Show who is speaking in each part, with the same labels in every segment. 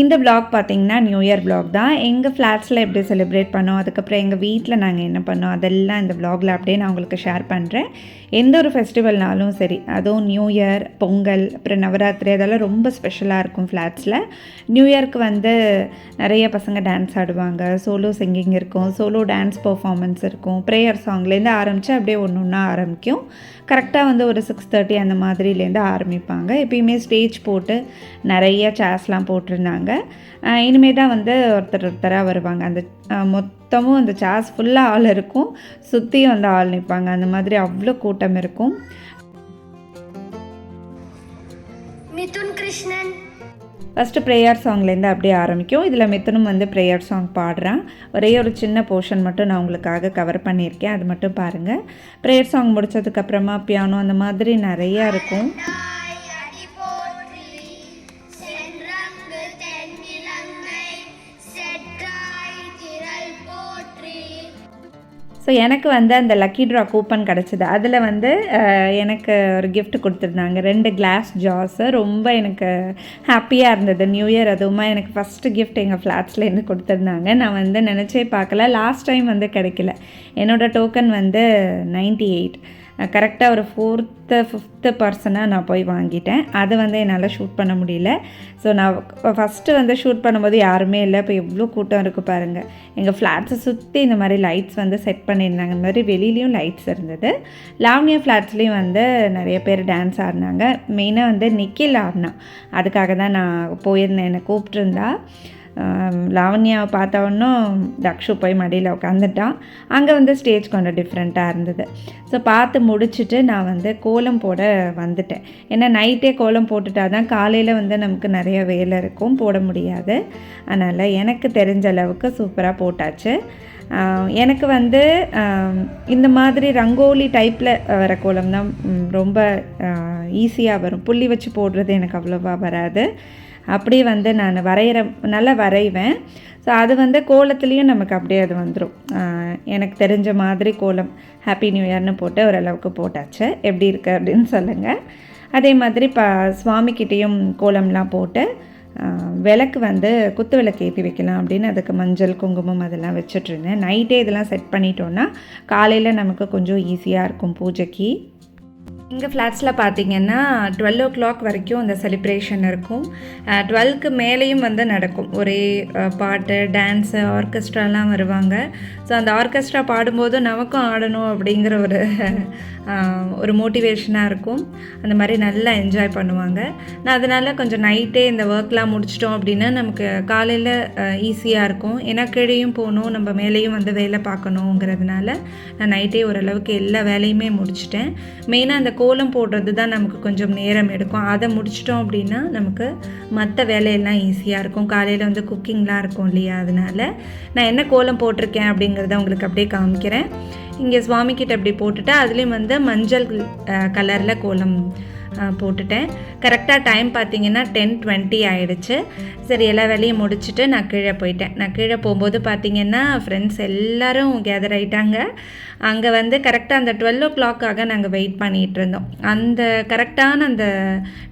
Speaker 1: இந்த ப்ளாக் பார்த்தீங்கன்னா new year block தான். எங்கள் ஃப்ளாட்ஸில் எப்படி செலிப்ரேட் பண்ணோம் அதுக்கப்புறம் எங்கள் வீட்டில் நாங்கள் என்ன பண்ணோம் அதெல்லாம் இந்த vlogல அப்படியே நான் உங்களுக்கு ஷேர் பண்ணுறேன் எந்த ஒரு ஃபெஸ்டிவல்னாலும் சரி அதுவும் நியூ இயர் பொங்கல் அப்புறம் நவராத்திரி அதெல்லாம் ரொம்ப ஸ்பெஷலாக இருக்கும் ஃப்ளாட்ஸில் நியூ இயர்க்கு வந்து நிறைய பசங்க டான்ஸ் ஆடுவாங்க. சோலோ சிங்கிங் இருக்கும் சோலோ டான்ஸ் பர்ஃபார்மன்ஸ் இருக்கும். ப்ரேயர் சாங்லேருந்து ஆரம்பித்து அப்படியே ஒன்று ஒன்றா ஆரம்பிக்கும். கரெக்டாக வந்து ஒரு சிக்ஸ் தேர்ட்டி அந்த மாதிரிலேருந்து ஆரம்பிப்பாங்க. எப்பயுமே ஸ்டேஜ் போட்டு நிறைய சேர்ஸ்லாம் போட்டிருந்தாங்க. அஹ் இனிமே தான் வந்து ஒருத்தர் ஒருத்தராக வருவாங்க. அந்த மொத்தமும் அந்த சேர்ஸ் ஃபுல்லாக ஆள் இருக்கும். சுற்றியும் வந்து ஆள் நிற்பாங்க அந்த மாதிரி அவ்வளோ கூட்டம் இருக்கும்.
Speaker 2: மிதுன் கிருஷ்ணன்.
Speaker 1: ஃபஸ்ட்டு ப்ரேயர் சாங்லேருந்து அப்படியே ஆரம்பிக்கும். இதில் மித்தனும் வந்து ப்ரேயர் சாங் பாடுறான். ஒரே ஒரு சின்ன போர்ஷன் மட்டும் நான் உங்களுக்காக கவர் பண்ணியிருக்கேன். அது மட்டும் பாருங்கள் ப்ரேயர் சாங் முடிச்சதுக்கப்புறமா பியானோ அந்த மாதிரி நிறையா இருக்கும். ஸோ எனக்கு வந்து அந்த லக்கி ட்ரா கூப்பன் கிடச்சிது. அதில் வந்து எனக்கு ஒரு கிஃப்ட் கொடுத்துருந்தாங்க. ரெண்டு கிளாஸ் ஜாஸு ரொம்ப எனக்கு ஹாப்பியாக இருந்தது. நியூ இயர் அதுவுமா எனக்கு ஃபஸ்ட்டு கிஃப்ட் எங்கள் ஃப்ளாட்ஸ்லேருந்து கொடுத்துருந்தாங்க. நான் வந்து நினச்சே பார்க்கல. லாஸ்ட் டைம் வந்து கிடைக்கல. என்னோடய டோக்கன் வந்து நைன்டி எயிட் கரெக்டாக ஒரு ஃபோர்த்து ஃபிஃப்த்து பர்சனாக நான் போய் வாங்கிட்டேன். அதை வந்து என்னால் ஷூட் பண்ண முடியல. ஸோ நான் ஃபஸ்ட்டு வந்து ஷூட் பண்ணும்போது யாருமே இல்லை. இப்போ எவ்வளோ கூட்டம் இருக்குது பாருங்கள் எங்கள் ஃப்ளாட்ஸை சுற்றி இந்த மாதிரி லைட்ஸ் வந்து செட் பண்ணியிருந்தாங்க. இந்த மாதிரி வெளியிலையும் லைட்ஸ் இருந்தது. லாவணியா ஃப்ளாட்ஸ்லேயும் வந்து நிறைய பேர் டான்ஸ் ஆடினாங்க. மெயினாக வந்து நிக்கில் ஆடினா. அதுக்காக தான் நான் போயிருந்தேன். என்னை கூப்பிட்டுருந்தா. ஆம், லாவண்யாவை பார்த்தவொன்னும் தக்ஷு போய் மடியில் உட்காந்துட்டான் அங்கே வந்து ஸ்டேஜ் கொஞ்சம் டிஃப்ரெண்ட்டாக இருந்தது. ஸோ பார்த்து முடிச்சுட்டு நான் வந்து கோலம் போட வந்துட்டேன். ஏன்னா நைட்டே கோலம் போட்டுட்டா தான் காலையில் வந்து நமக்கு நிறைய வேலை இருக்கும் போட முடியாது. அதனால் எனக்கு தெரிஞ்ச அளவுக்கு சூப்பராக போட்டாச்சு. எனக்கு வந்து இந்த மாதிரி ரங்கோலி டைப்பில் வர கோலம் தான் ரொம்ப ஈஸியாக வரும். புள்ளி வச்சு போடுறது எனக்கு அவ்வளோவா வராது. அப்படியே வந்து நான் வரைகிற நல்லா வரைவேன். ஸோ அது வந்து கோலத்துலேயும் நமக்கு அப்படியே அது வந்துடும் எனக்கு தெரிஞ்ச மாதிரி கோலம் ஹாப்பி நியூ இயர்னு போட்டு ஓரளவுக்கு போட்டாச்சு. எப்படி இருக்குது அப்படின்னு சொல்லுங்கள் அதே மாதிரி இப்போ சுவாமிக்கிட்டேயும் கோலம்லாம் போட்டு விளக்கு வந்து குத்து விளக்கு ஏற்றி வைக்கலாம் அப்படின்னு அதுக்கு மஞ்சள் குங்குமம் அதெல்லாம் வச்சுட்ருந்தேன் நைட்டே இதெல்லாம் செட் பண்ணிட்டோன்னா காலையில் நமக்கு கொஞ்சம் ஈஸியாக இருக்கும் பூஜைக்கு. எங்கள் ஃப்ளாட்ஸில் பார்த்தீங்கன்னா டுவெல் ஓ கிளாக் வரைக்கும் அந்த செலிப்ரேஷன் இருக்கும். டுவெல்க்கு மேலேயும் வந்து நடக்கும். ஒரே பாட்டு டான்ஸு ஆர்கெஸ்ட்ராலாம் வருவாங்க. ஸோ அந்த ஆர்கெஸ்ட்ரா பாடும்போது நமக்கும் ஆடணும் அப்படிங்கிற ஒரு ஒரு மோட்டிவேஷனாக இருக்கும். அந்த மாதிரி நல்லா என்ஜாய் பண்ணுவாங்க. நான் அதனால் கொஞ்சம் நைட்டே இந்த ஒர்க்லாம் முடிச்சிட்டோம் அப்படின்னா நமக்கு காலையில் ஈஸியாக இருக்கும். ஏன்னா கீழேயும் போகணும் நம்ம மேலேயும் வந்து வேலை பார்க்கணுங்கிறதுனால நான் நைட்டே ஓரளவுக்கு எல்லா வேலையுமே முடிச்சிட்டேன். மெயினாக அந்த கோலம் போடுறது தான் நமக்கு கொஞ்சம் நேரம் எடுக்கும். அதை முடிச்சிட்டோம் அப்படின்னா நமக்கு மற்ற வேலையெல்லாம் ஈஸியாக இருக்கும். காலையில் வந்து குக்கிங்லாம் இருக்கும் இல்லையா? அதனால நான் என்ன கோலம் போட்டிருக்கேன் அப்படிங்கிறத உங்களுக்கு அப்படியே காமிக்கிறேன். இங்கே சுவாமிக்கிட்ட அப்படி போட்டுட்டு அதுலேயும் வந்து மஞ்சள் கலரில் கோலம் போட்டுட்டேன். கரெக்டாக டைம் பார்த்தீங்கன்னா டென் டுவெண்ட்டி ஆகிடுச்சு சரி எல்லா வேலையும் முடிச்சுட்டு நான் கீழே போயிட்டேன். நான் கீழே போகும்போது பார்த்தீங்கன்னா ஃப்ரெண்ட்ஸ் எல்லோரும் கேதர் ஆயிட்டாங்க. அங்கே வந்து கரெக்டாக அந்த டுவெல் ஓ கிளாக்காக நாங்கள் வெயிட் பண்ணிகிட்டு இருந்தோம். அந்த கரெக்டான அந்த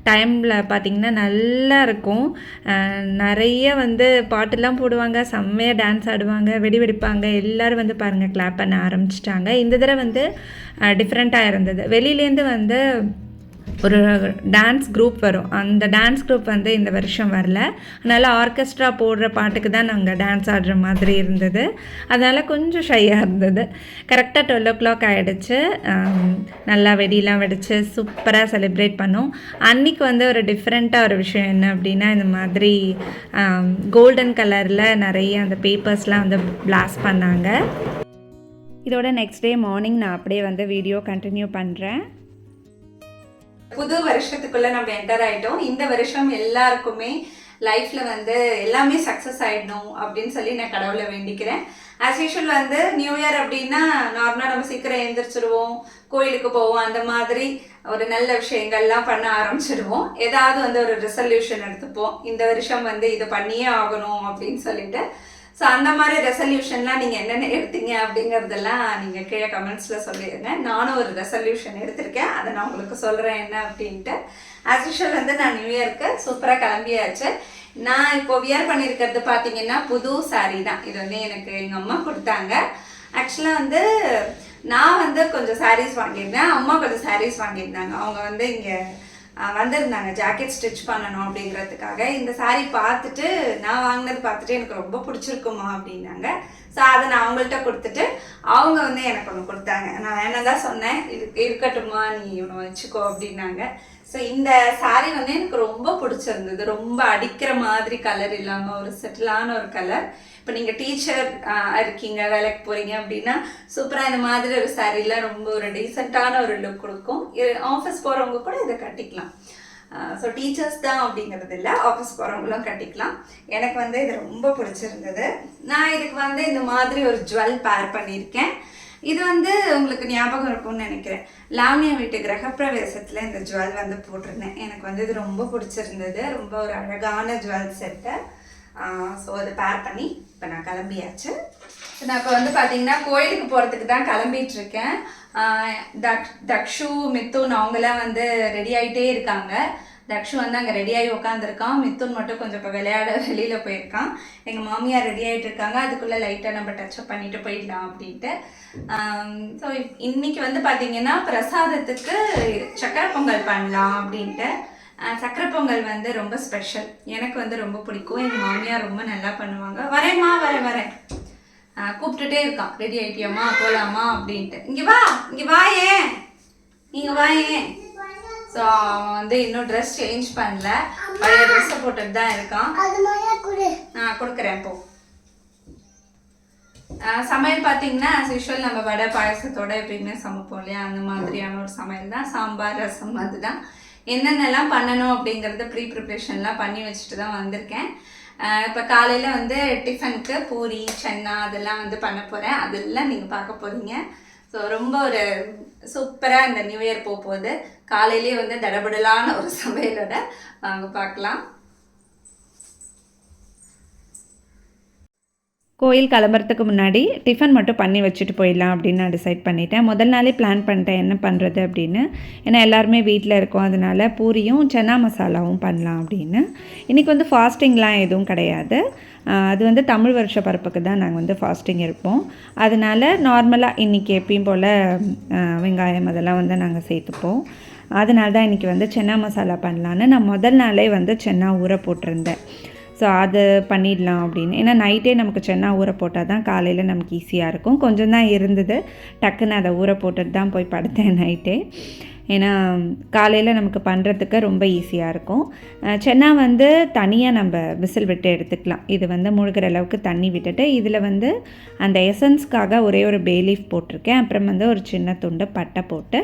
Speaker 1: டைமில் பார்த்திங்கன்னா நல்லா இருக்கும். நிறைய வந்து பாட்டுலாம் போடுவாங்க செம்மையாக டான்ஸ் ஆடுவாங்க வெடி வெடிப்பாங்க. எல்லோரும் வந்து பாருங்கள் கிளாப் பண்ண ஆரம்பிச்சிட்டாங்க. இந்த தடவை வந்து டிஃப்ரெண்ட்டாக இருந்தது. வெளியிலேருந்து வந்து ஒரு டான்ஸ் குரூப் வரும். அந்த டான்ஸ் குரூப் வந்து இந்த வருஷம் வரல. அதனால் ஆர்கெஸ்ட்ரா போடுற பாட்டுக்கு தான் நாங்கள் டான்ஸ் ஆடுற மாதிரி இருந்தது. அதனால் கொஞ்சம் ஷையாக இருந்தது. கரெக்டாக டுவெல் ஓ கிளாக் ஆகிடுச்சு நல்லா வெடிலாம் வெடித்து சூப்பராக செலிப்ரேட் பண்ணோம். அன்னைக்கு வந்து ஒரு டிஃப்ரெண்ட்டாக ஒரு விஷயம் என்ன அப்படின்னா இந்த மாதிரி கோல்டன் கலரில் நிறைய அந்த பேப்பர்ஸ்லாம் வந்து பிளாஸ்ட் பண்ணாங்க. இதோட நெக்ஸ்ட் டே மார்னிங் நான் அப்படியே வந்து வீடியோ கண்டினியூ பண்ணுறேன்
Speaker 3: புது வருஷத்துக்குள்ள நம்ம என்டர் ஆயிட்டோம். இந்த வருஷம் எல்லாருக்குமே லைஃப்ல வந்து எல்லாமே சக்சஸ் ஆயிடணும் அப்படின்னு சொல்லி நான் கடவுளை வேண்டிக்கிறேன். ஆஸ் யூஷுவல் வந்து நியூ இயர் அப்படின்னா நார்மலாக நம்ம சீக்கிரம் எழுந்திரிச்சிருவோம் கோயிலுக்கு போவோம். அந்த மாதிரி ஒரு நல்ல விஷயங்கள்லாம் பண்ண ஆரம்பிச்சிடுவோம் ஏதாவது வந்து ஒரு ரெசல்யூஷன் எடுத்துப்போம். இந்த வருஷம் வந்து இதை பண்ணியே ஆகணும் அப்படின்னு சொல்லிட்டு ஸோ அந்த மாதிரி ரெசல்யூஷன்லாம் நீங்கள் என்னென்ன எடுத்தீங்க அப்படிங்கிறதெல்லாம் நீங்கள் கீழே கமெண்ட்ஸில் சொல்லிடுங்க நானும் ஒரு ரெசல்யூஷன் எடுத்திருக்கேன். அதை நான் உங்களுக்கு சொல்கிறேன் என்ன அப்படின்ட்டு. ஆஸ் யூஷுவல் வந்து நான் நியூ இயர்க்கு சூப்பராக கிளம்பியாச்சு. நான் இப்போ வியர் பண்ணியிருக்கிறது பார்த்தீங்கன்னா புது saree தான். இது வந்து எனக்கு எங்கள் அம்மா கொடுத்தாங்க. ஆக்சுவலாக வந்து நான் வந்து கொஞ்சம் சாரீஸ் வாங்கியிருந்தேன். அம்மா கொஞ்சம் சாரீஸ் வாங்கியிருந்தாங்க. அவங்க வந்து இங்கே வந்திருந்தாங்க. ஜாக்கெட் ஸ்டிச் பண்ணணும் அப்படிங்கிறதுக்காக. இந்த சாரீ பார்த்துட்டு நான் வாங்கினது பார்த்துட்டு எனக்கு ரொம்ப பிடிச்சிருக்குமா அப்படின்னாங்க. ஸோ அதை நான் அவங்கள்ட்ட கொடுத்துட்டு அவங்க வந்து எனக்கு ஒன்று கொடுத்தாங்க. நான் வேணாம் தான் சொன்னேன் இது இருக்கட்டுமா நீ இவனை வச்சுக்கோ அப்படின்னாங்க. ஸோ இந்த சாரீ வந்து எனக்கு ரொம்ப பிடிச்சிருந்தது. ரொம்ப அடிக்கிற மாதிரி கலர் இல்லாமல் ஒரு செட்டிலான ஒரு கலர் இப்போ நீங்கள் டீச்சர் இருக்கீங்க வேலைக்கு போகிறீங்க அப்படின்னா சூப்பராக இந்த மாதிரி ஒரு சாரீலாம் ரொம்ப ஒரு டீசெண்டான ஒரு லுக் கொடுக்கும். ஆஃபீஸ் போகிறவங்க கூட இதை கட்டிக்கலாம். ஸோ டீச்சர்ஸ் தான் அப்படிங்கிறது இல்லை ஆஃபீஸ் போகிறவங்களும் கட்டிக்கலாம். எனக்கு வந்து இது ரொம்ப பிடிச்சிருந்தது. நான் இதுக்கு வந்து இந்த மாதிரி ஒரு ஜுவல் பேர் பண்ணியிருக்கேன். இது வந்து உங்களுக்கு ஞாபகம் இருக்கும்னு நினைக்கிறேன். லாமியா வீட்டு கிரகப்பிரவேசத்தில் இந்த ஜுவல் வந்து போட்டிருந்தேன். எனக்கு வந்து இது ரொம்ப பிடிச்சிருந்தது. ரொம்ப ஒரு அழகான ஜுவல் செட்டு ஸோ அதை பேர் பண்ணி இப்போ நான் கிளம்பியாச்சு. நான் இப்போ வந்து பார்த்தீங்கன்னா கோயிலுக்கு போகிறதுக்கு தான் கிளம்பிட்டு இருக்கேன் தக் தக்ஷு மித்துன் அவங்களாம் வந்து ரெடி ஆகிட்டே இருக்காங்க. தக்ஷு வந்து அங்கே ரெடியாகி உட்காந்துருக்கான் மித்துன் மட்டும் கொஞ்சம் இப்போ விளையாட வெளியில் போயிருக்கான். எங்கள் மாமியார் ரெடி ஆகிட்டு இருக்காங்க. அதுக்குள்ளே லைட்டாக நம்ம டச்சப் பண்ணிட்டு போயிடலாம் அப்படின்ட்டு. ஸோ இன்னைக்கு வந்து பார்த்தீங்கன்னா பிரசாதத்துக்கு சக்கரை பொங்கல் பண்ணலாம் அப்படின்ட்டு. சக்கரை பொங்கல் வந்து ரொம்ப ஸ்பெஷல் எனக்கு வந்து ரொம்ப பிடிக்கும். எங்கள் மாமியார் ரொம்ப நல்லா பண்ணுவாங்க. வரேம்மா வரேன் வரேன். கூப்பிட்டுட்டே இருக்கான். ரெடி ஆயிட்டியாம்மா போகலாமா அப்படின்ட்டு. இங்கே வா இங்கே வா ஏன்? இங்கே வா ஏன்? ஸோ அவன் வந்து இன்னும் ட்ரெஸ் சேஞ்ச் பண்ணல. பழைய ட்ரெஸ்ஸை போட்டுட்டு தான் இருக்கான். நான் கொடுக்குறேன் போ. சமையல் பார்த்தீங்கன்னா usual நம்ம வடை பாயசத்தோட எப்பயுமே சமைப்போம் இல்லையா? அந்த மாதிரியான ஒரு சமையல் தான். சாம்பார் ரசம் அதுதான். என்னென்னலாம் பண்ணணும் அப்படிங்கிறத ப்ரீ ப்ரிப்ரேஷன்லாம் பண்ணி வச்சுட்டு தான் வந்திருக்கேன். இப்போ காலையில் வந்து டிஃபனுக்கு பூரி சன்னா அதெல்லாம் வந்து பண்ண போகிறேன் அதெல்லாம் நீங்கள் பார்க்க போகிறீங்க ஸோ ரொம்ப ஒரு சூப்பராக இந்த நியூ இயர் போக போகுது. காலையிலேயே வந்து தடபடலான ஒரு சமையலோட வாங்க பார்க்கலாம்.
Speaker 1: கோயில் கிளம்புறதுக்கு முன்னாடி டிஃபன் மட்டும் பண்ணி வச்சுட்டு போயிடலாம் அப்படின்னு நான் டிசைட் பண்ணிட்டேன். முதல் நாளே பிளான் பண்ணிட்டேன் என்ன பண்ணுறது அப்படின்னு. ஏன்னா எல்லாருமே வீட்டில் இருக்கோம். அதனால பூரியும் சன்னா மசாலாவும் பண்ணலாம் அப்படின்னு. இன்றைக்கி வந்து ஃபாஸ்டிங்லாம் எதுவும் கிடையாது. அது வந்து தமிழ் வருஷ பரப்புக்கு தான் நாங்கள் வந்து ஃபாஸ்டிங் இருப்போம். அதனால் நார்மலாக இன்றைக்கி எப்பயும் போல் வெங்காயம் அதெல்லாம் வந்து நாங்கள் சேர்த்துப்போம். அதனால தான் இன்றைக்கி வந்து சென்னா மசாலா பண்ணலான்னு நான் முதல் நாளே வந்து சென்னா ஊற போட்டிருந்தேன். ஸோ அதை பண்ணிடலாம் அப்படின்னு. ஏன்னா நைட்டே நமக்கு சென்னா ஊற போட்டால் தான் காலையில் நமக்கு ஈஸியாக இருக்கும். கொஞ்சம் தான் இருந்தது. டக்குன்னு அதை ஊற போட்டுட்டு தான் போய் படுத்தேன் நைட்டே ஏன்னா காலையில் நமக்கு பண்ணுறதுக்கு ரொம்ப ஈஸியாக இருக்கும். சென்னா வந்து தனியாக நம்ம விசில் விட்டு எடுத்துக்கலாம். இது வந்து முழுகிற அளவுக்கு தண்ணி விட்டுட்டு இதில் வந்து அந்த எசன்ஸ்க்காக ஒரே ஒரு பேலீஃப் போட்டிருக்கேன். அப்புறம் வந்து ஒரு சின்ன துண்டு பட்டை போட்டு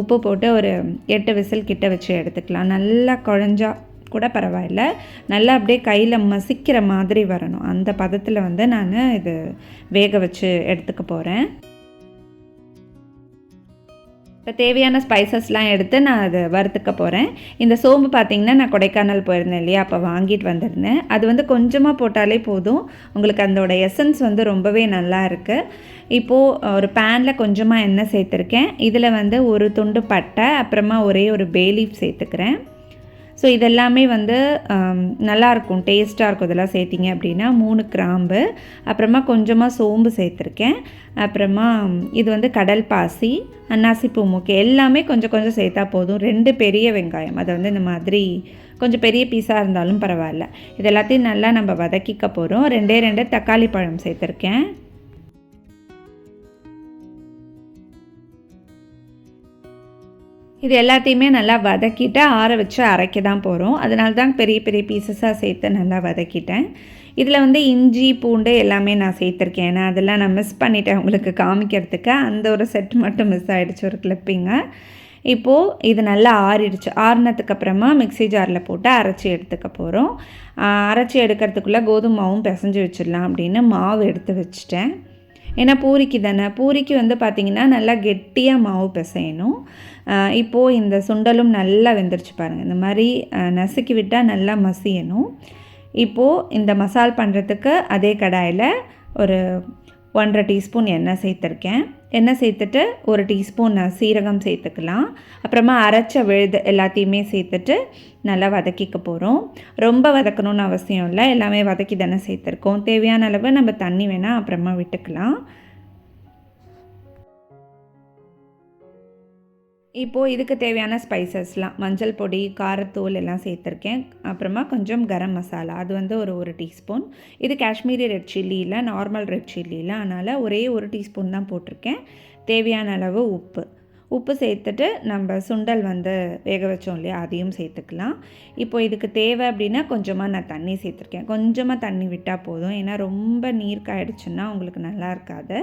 Speaker 1: உப்பு போட்டு ஒரு எட்டு விசில் கிட்ட வச்சு எடுத்துக்கலாம். நல்லா குழஞ்சா கூட பரவாயில்ல. நல்லா அப்படியே கையில் மசிக்கிற மாதிரி வரணும். அந்த பதத்தில் வந்து நான் இது வேக வச்சு எடுத்துக்க போகிறேன் இப்போ தேவையான ஸ்பைசஸ்லாம் எடுத்து நான் அதை வறுத்துக்க போகிறேன் இந்த சோம்பு பார்த்திங்கன்னா நான் கொடைக்கானல் போயிருந்தேன் இல்லையா? அப்போ வாங்கிட்டு வந்திருந்தேன். அது வந்து கொஞ்சமாக போட்டாலே போதும். உங்களுக்கு அதோட எசன்ஸ் வந்து ரொம்பவே நல்லா இருக்குது இப்போது ஒரு பேனில் கொஞ்சமாக எண்ணெய் சேர்த்துருக்கேன். இதில் வந்து ஒரு துண்டு பட்டை அப்புறமா ஒரே ஒரு பேலீஃப் சேர்த்துக்கிறேன். ஸோ இதெல்லாமே வந்து நல்லாயிருக்கும் டேஸ்ட்டாக இருக்கும் இதெல்லாம் சேர்த்திங்க அப்படின்னா மூணு கிராம்பு அப்புறமா கொஞ்சமாக சோம்பு சேர்த்துருக்கேன். அப்புறமா இது வந்து கடல் பாசி அன்னாசி பூமுக்கு எல்லாமே கொஞ்சம் கொஞ்சம் சேர்த்தா போதும். ரெண்டு பெரிய வெங்காயம் அதை வந்து இந்த மாதிரி கொஞ்சம் பெரிய பீஸாக இருந்தாலும் பரவாயில்ல. இது எல்லாத்தையும் நல்லா நம்ம வதக்கிக்க போகிறோம் ரெண்டே ரெண்டு தக்காளி பழம் சேர்த்துருக்கேன். இது எல்லாத்தையுமே நல்லா வதக்கிட்டு ஆற வச்சு அரைக்க தான் போகிறோம் அதனால தான் பெரிய பெரிய பீசஸாக சேர்த்து நல்லா வதக்கிட்டேன். இதில் வந்து இஞ்சி பூண்டு எல்லாமே நான் சேர்த்துருக்கேன். ஏன்னா அதெல்லாம் நான் மிஸ் பண்ணிட்டேன் உங்களுக்கு காமிக்கிறதுக்கு. அந்த ஒரு செட் மட்டும் மிஸ் ஆகிடுச்சு ஒரு கிளிப்பிங்க இப்போது இது நல்லா ஆறிடுச்சு. ஆறினதுக்கு அப்புறமா மிக்ஸி ஜாரில் போட்டு அரைச்சி எடுத்துக்க போகிறோம் அரைச்சி எடுக்கிறதுக்குள்ளே கோதுமை மாவும் பிசைஞ்சு வச்சிடலாம் அப்படின்னு மாவு எடுத்து வச்சிட்டேன். ஏன்னா பூரிக்கு தானே? பூரிக்கு வந்து பார்த்திங்கன்னா நல்லா கெட்டியாக மாவு பிசையணும். இப்போது இந்த சுண்டலும் நல்லா வெந்துருச்சு பாருங்கள் இந்த மாதிரி நசுக்கி விட்டால் நல்லா மசியணும். இப்போது இந்த மசால் பண்ணுறதுக்கு அதே கடாயில் ஒரு ஒன்றரை டீஸ்பூன் எண்ணெய் சேர்த்துருக்கேன். எண்ணெய் சேர்த்துட்டு ஒரு டீஸ்பூன் சீரகம் சேர்த்துக்கலாம். அப்புறமா அரைச்ச விழுது எல்லாத்தையுமே சேர்த்துட்டு நல்லா வதக்கிக்க போகிறோம் ரொம்ப வதக்கணும்னு அவசியம் இல்லை. எல்லாமே வதக்கி தானே சேர்த்துருக்கோம். தேவையான அளவு நம்ம தண்ணி வேணால் அப்புறமா விட்டுக்கலாம். இப்போது இதுக்கு தேவையான ஸ்பைசஸ்லாம் மஞ்சள் பொடி காரத்தூள் எல்லாம் சேர்த்துருக்கேன். அப்புறமா கொஞ்சம் கரம் மசாலா அது வந்து ஒரு ஒரு டீஸ்பூன். இது காஷ்மீரி ரெட் சில்லி இல்லை நார்மல் ரெட் சில்லி இல்லை அதனால் ஒரே ஒரு டீஸ்பூன் தான் போட்டிருக்கேன். தேவையான அளவு உப்பு. உப்பு சேர்த்துட்டு நம்ம சுண்டல் வந்து வேக வச்சோம் இல்லையா அதையும் சேர்த்துக்கலாம். இப்போ இதுக்கு தேவை அப்படின்னா கொஞ்சமாக நான் தண்ணி சேர்த்துருக்கேன். கொஞ்சமாக தண்ணி விட்டால் போதும். ஏன்னா ரொம்ப நீர் காயிடுச்சுன்னா உங்களுக்கு நல்லா இருக்காது.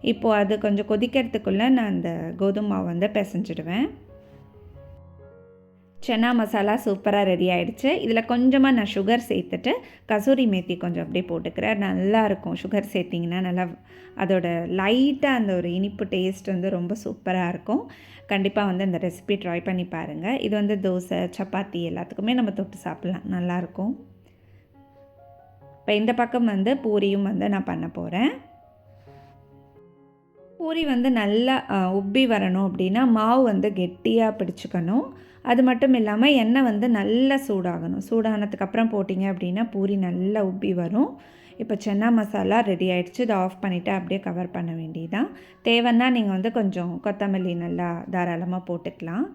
Speaker 1: இப்போது அது கொஞ்சம் கொதிக்கிறதுக்குள்ளே நான் அந்த கோதுமை மாவு வந்து பிசைஞ்சிடுவேன். சன்னா மசாலா சூப்பராக ரெடி ஆகிடுச்சு இதில் கொஞ்சமாக நான் சுகர் சேர்த்துட்டு கசூரி மேத்தி கொஞ்சம் அப்படியே போட்டுக்கிறேன். நல்லாயிருக்கும் சுகர் சேர்த்திங்கன்னா நல்லா அதோட லைட்டாக அந்த ஒரு இனிப்பு டேஸ்ட் வந்து ரொம்ப சூப்பராக இருக்கும். கண்டிப்பாக வந்து இந்த ரெசிபி ட்ரை பண்ணி பாருங்கள் இது வந்து தோசை சப்பாத்தி எல்லாத்துக்குமே நம்ம தொட்டு சாப்பிட்லாம். நல்லாயிருக்கும் இப்போ இந்த பக்கம் வந்து பூரியும் வந்து நான் பண்ண போகிறேன் பூரி வந்து நல்லா உப்பி வரணும் அப்படின்னா மாவு வந்து கெட்டியாக பிடிச்சிக்கணும். அது மட்டும் இல்லாமல் எண்ணெய் வந்து நல்லா சூடாகணும். சூடானதுக்கப்புறம் போட்டிங்க அப்படின்னா பூரி நல்லா உப்பி வரும். இப்போ சென்னா மசாலா ரெடி ஆகிடுச்சு இதை ஆஃப் பண்ணிவிட்டு அப்படியே கவர் பண்ண வேண்டியதான் தேவைன்னா நீங்கள் வந்து கொஞ்சம் கொத்தமல்லி நல்லா தாராளமாக போட்டுக்கலாம்.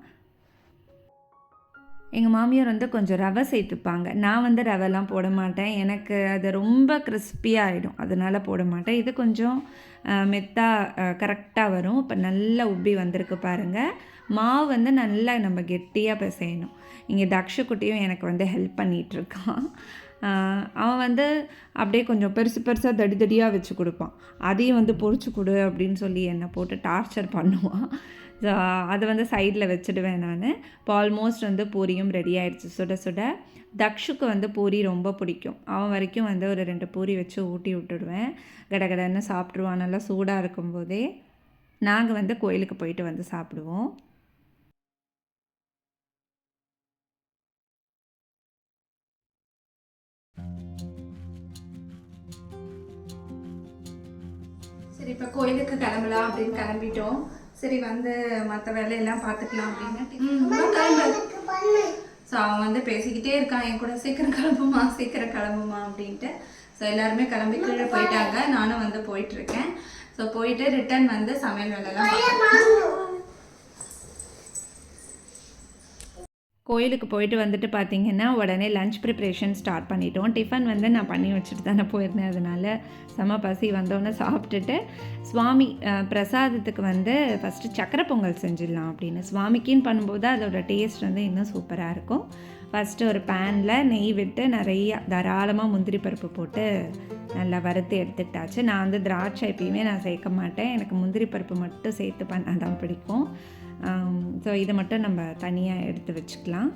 Speaker 1: எங்கள் மாமியார் வந்து கொஞ்சம் ரவை சேர்த்துப்பாங்க. நான் வந்து ரவைலாம் போட மாட்டேன். எனக்கு அது ரொம்ப கிறிஸ்பியாக ஆகிடும் அதனால் போட மாட்டேன். இது கொஞ்சம் மெத்தாக கரெக்டாக வரும். இப்போ நல்லா உப்பி வந்திருக்கு பாருங்கள் மாவு வந்து நல்லா நம்ம கெட்டியாக பிசையணும். இங்கே தக்ஷகுட்டியும் எனக்கு வந்து ஹெல்ப் பண்ணிகிட்ருக்கான் அவன் வந்து அப்படியே கொஞ்சம் பெருசு பெருசாக தடி தடியாக வச்சு கொடுப்பான். அதையும் வந்து பொரிச்சு கொடு அப்படின்னு சொல்லி என்னை போட்டு டார்ச்சர் பண்ணுவான். அதை வந்து சைடில் வச்சுடுவேன் நான். இப்போ ஆல்மோஸ்ட் வந்து பூரியும் ரெடி ஆயிடுச்சு. சுட சுட. தக்ஷுக்கு வந்து பூரி ரொம்ப பிடிக்கும். அவன் வரைக்கும் வந்து ஒரு ரெண்டு பூரி வச்சு ஊட்டி விட்டுடுவேன். கடகடன்னு சாப்பிட்ருவான் நல்லா சூடாக இருக்கும்போதே. நாங்கள் வந்து கோயிலுக்கு போயிட்டு வந்து சாப்பிடுவோம்.
Speaker 3: சரி இப்போ கோயிலுக்கு கிளம்பலாம் அப்படின்னு கிளம்பிட்டோம். சரி வந்து மற்ற வேலையெல்லாம் பார்த்துக்கலாம் அப்படின்னு. ஸோ அவன் வந்து பேசிக்கிட்டே இருக்கான். என் கூட சீக்கிரம் கிளம்புமா சீக்கிரம் கிளம்புமா அப்படின்ட்டு. ஸோ எல்லாருமே கிளம்பி கீழே போயிட்டாங்க. நானும் வந்து போயிட்டு இருக்கேன். ஸோ போயிட்டு ரிட்டர்ன் வந்து சமையல் வேலையெல்லாம் பார்க்கலாம்.
Speaker 1: கோயிலுக்கு போயிட்டு வந்துட்டு பார்த்தீங்கன்னா உடனே லஞ்ச் ப்ரிப்ரேஷன் ஸ்டார்ட் பண்ணிட்டோம். டிஃபன் வந்து நான் பண்ணி வச்சுட்டு தானே போயிருந்தேன். அதனால் செம பசி வந்தோடனே சாப்பிட்டுட்டு சுவாமி பிரசாதத்துக்கு வந்து ஃபஸ்ட்டு சக்கரை பொங்கல் செஞ்சிடலாம் அப்படின்னு. சுவாமிக்குன்னு பண்ணும்போது அதோட டேஸ்ட் வந்து இன்னும் சூப்பராக இருக்கும். ஃபஸ்ட்டு ஒரு பேனில் நெய் விட்டு நிறைய தாராளமாக முந்திரி பருப்பு போட்டு நல்லா வறுத்து எடுத்துக்கிட்டாச்சு. நான் வந்து திராட்சை எப்பயுமே நான் சேர்க்க மாட்டேன். எனக்கு முந்திரி பருப்பு மட்டும் சேர்த்து பண்ணாதான் பிடிக்கும். ஸோ இதை மட்டும் நம்ம தனியாக எடுத்து வச்சுக்கலாம்.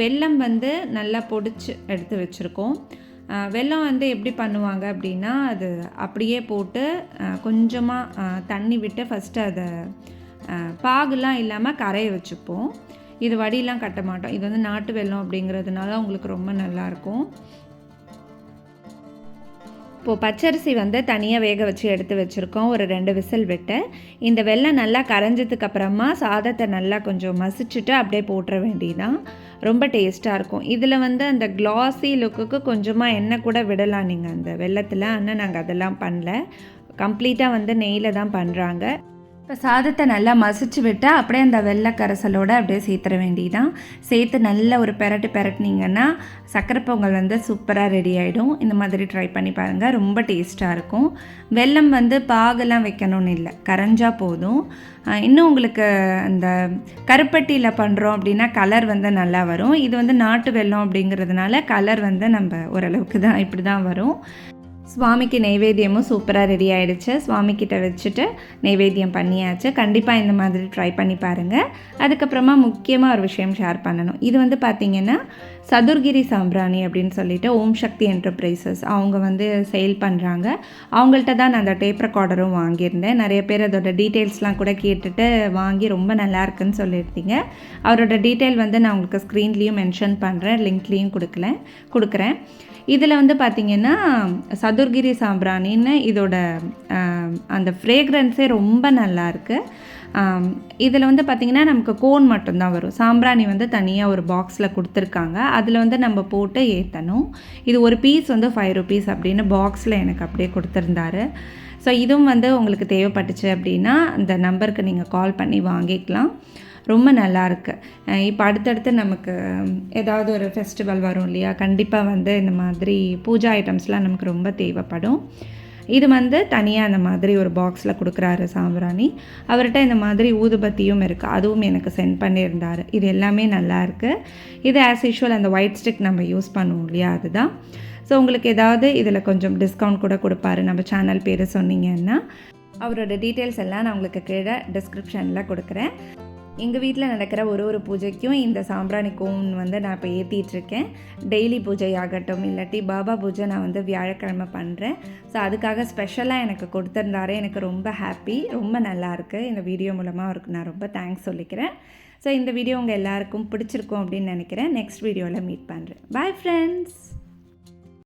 Speaker 1: வெல்லம் வந்து நல்லா பொடிச்சு எடுத்து வச்சுருக்கோம். வெல்லம் வந்து எப்படி பண்ணுவாங்க அப்படின்னா அது அப்படியே போட்டு கொஞ்சமாக தண்ணி விட்டு ஃபஸ்ட்டு அதை பாகுலாம் இல்லாமல் கரைய வச்சுப்போம். இது வடிலாம் கட்ட மாட்டோம். இது வந்து நாட்டு வெல்லம் அப்படிங்கிறதுனால உங்களுக்கு ரொம்ப நல்லாயிருக்கும் இப்போது பச்சரிசி வந்து தனியாக வேக வச்சு எடுத்து வச்சுருக்கோம். ஒரு ரெண்டு விசில் விட்டு. இந்த வெள்ளம் நல்லா கரைஞ்சதுக்கு அப்புறமா சாதத்தை நல்லா கொஞ்சம் மசிச்சுட்டு அப்படியே போட்டுற வேண்டிதான் ரொம்ப டேஸ்ட்டாக இருக்கும். இதில் வந்து அந்த கிளாஸி லுக்குக்கு கொஞ்சமாக எண்ணெய் கூட விடலாம் நீங்கள் அந்த வெள்ளத்தில் ஆனால் நாங்கள் அதெல்லாம் பண்ணல. கம்ப்ளீட்டாக வந்து நெய்யில் தான் பண்ணுறாங்க இப்போ சாதத்தை நல்லா மசிச்சு விட்டு அப்படியே அந்த வெள்ளை கரைசலோடு அப்படியே சேர்த்துற வேண்டியதான் சேர்த்து நல்ல ஒரு பெரட்டு பெரட்டினீங்கன்னா சக்கரை பொங்கல் வந்து சூப்பராக ரெடி ஆகிடும் இந்த மாதிரி ட்ரை பண்ணி பாருங்கள் ரொம்ப டேஸ்ட்டாக இருக்கும். வெல்லம் வந்து பாகெல்லாம் வைக்கணும்னு இல்லை. கரைஞ்சால் போதும். இன்னும் உங்களுக்கு அந்த கருப்பட்டியில் பண்ணுறோம் அப்படின்னா கலர் வந்து நல்லா வரும். இது வந்து நாட்டு வெல்லம் அப்படிங்கிறதுனால கலர் வந்து நம்ம ஓரளவுக்கு தான் இப்படி தான் வரும். சுவாமிக்கு நெய்வேத்தியமும் சூப்பராக ரெடி ஆகிடுச்சு சுவாமிக்கிட்ட வச்சுட்டு நெய்வேத்தியம் பண்ணியாச்சு. கண்டிப்பாக இந்த மாதிரி ட்ரை பண்ணி பாருங்கள் அதுக்கப்புறமா முக்கியமாக ஒரு விஷயம் ஷேர் பண்ணணும். இது வந்து பார்த்திங்கன்னா சதுர்கிரி சாம்பிராணி அப்படின்னு சொல்லிட்டு ஓம் சக்தி என்டர்பிரைசஸ் அவங்க வந்து சேல் பண்ணுறாங்க அவங்கள்ட்ட தான் நான் அந்த டேப் ரெக்கார்டரும் வாங்கியிருந்தேன். நிறைய பேர் அதோட டீட்டெயில்ஸ்லாம் கூட கேட்டுட்டு வாங்கி ரொம்ப நல்லா இருக்குன்னு சொல்லியிருந்தீங்க. அவரோட டீட்டெயில் வந்து நான் உங்களுக்கு ஸ்க்ரீன்லேயும் மென்ஷன் பண்ணுறேன் லிங்க்லேயும் கொடுக்கல கொடுக்குறேன். இதில் வந்து பார்த்திங்கன்னா சதுர்கிரி சாம்பிராணின்னு இதோட அந்த ஃப்ரேக்ரன்ஸே ரொம்ப நல்லா இருக்குது இதில் வந்து பார்த்திங்கன்னா நமக்கு கோன் மட்டும்தான் வரும். சாம்பிராணி வந்து தனியாக ஒரு பாக்ஸில் கொடுத்துருக்காங்க. அதில் வந்து நம்ம போட்டு ஏற்றணும் இது ஒரு பீஸ் வந்து ஃபைவ் ருபீஸ் அப்படின்னு பாக்ஸில் எனக்கு அப்படியே கொடுத்துருந்தாரு. ஸோ இதுவும் வந்து உங்களுக்கு தேவைப்பட்டுச்சு அப்படின்னா அந்த நம்பருக்கு நீங்கள் கால் பண்ணி வாங்கிக்கலாம். ரொம்ப நல்லா இருக்கு இப்போ அடுத்தடுத்து நமக்கு ஏதாவது ஒரு ஃபெஸ்டிவல் வரும் இல்லையா? கண்டிப்பாக வந்து இந்த மாதிரி பூஜா ஐட்டம்ஸ்லாம் நமக்கு ரொம்ப தேவைப்படும். இது வந்து தனியாக அந்த மாதிரி ஒரு பாக்ஸில் கொடுக்குறாரு சாம்பிராணி. அவர்கிட்ட இந்த மாதிரி ஊதுபத்தியும் இருக்குது அதுவும் எனக்கு சென்ட் பண்ணியிருந்தார். இது எல்லாமே நல்லா இருக்குது இது ஆஸ் யூஷுவல் அந்த ஒயிட் ஸ்டிக் நம்ம யூஸ் பண்ணுவோம் இல்லையா? அதுதான். ஸோ உங்களுக்கு ஏதாவது இதில் கொஞ்சம் டிஸ்கவுண்ட் கூட கொடுப்பாரு. நம்ம சேனல் பேர் சொன்னீங்கன்னா அவரோட டீட்டெயில்ஸ் எல்லாம் நான் உங்களுக்கு கீழே டிஸ்கிரிப்ஷனில் கொடுக்குறேன். எங்கள் வீட்டில் நடக்கிற ஒரு ஒரு பூஜைக்கும் இந்த சாம்பிராணி கோன் வந்து நான் இப்போ ஏற்றிட்டுருக்கேன் டெய்லி பூஜை ஆகட்டும் இல்லாட்டி பாபா பூஜை நான் வந்து வியாழக்கிழமை பண்ணுறேன். ஸோ அதுக்காக ஸ்பெஷலாக எனக்கு கொடுத்துருந்தாரு. எனக்கு ரொம்ப ஹாப்பி ரொம்ப நல்லாயிருக்கு. இந்த வீடியோ மூலமாக அவருக்கு நான் ரொம்ப தேங்க்ஸ் சொல்லிக்கிறேன். ஸோ இந்த வீடியோ உங்கள் எல்லாருக்கும் பிடிச்சிருக்கும் அப்படின்னு நினைக்கிறேன். நெக்ஸ்ட் வீடியோவில் மீட் பண்ணுறேன் பாய் ஃப்ரெண்ட்ஸ்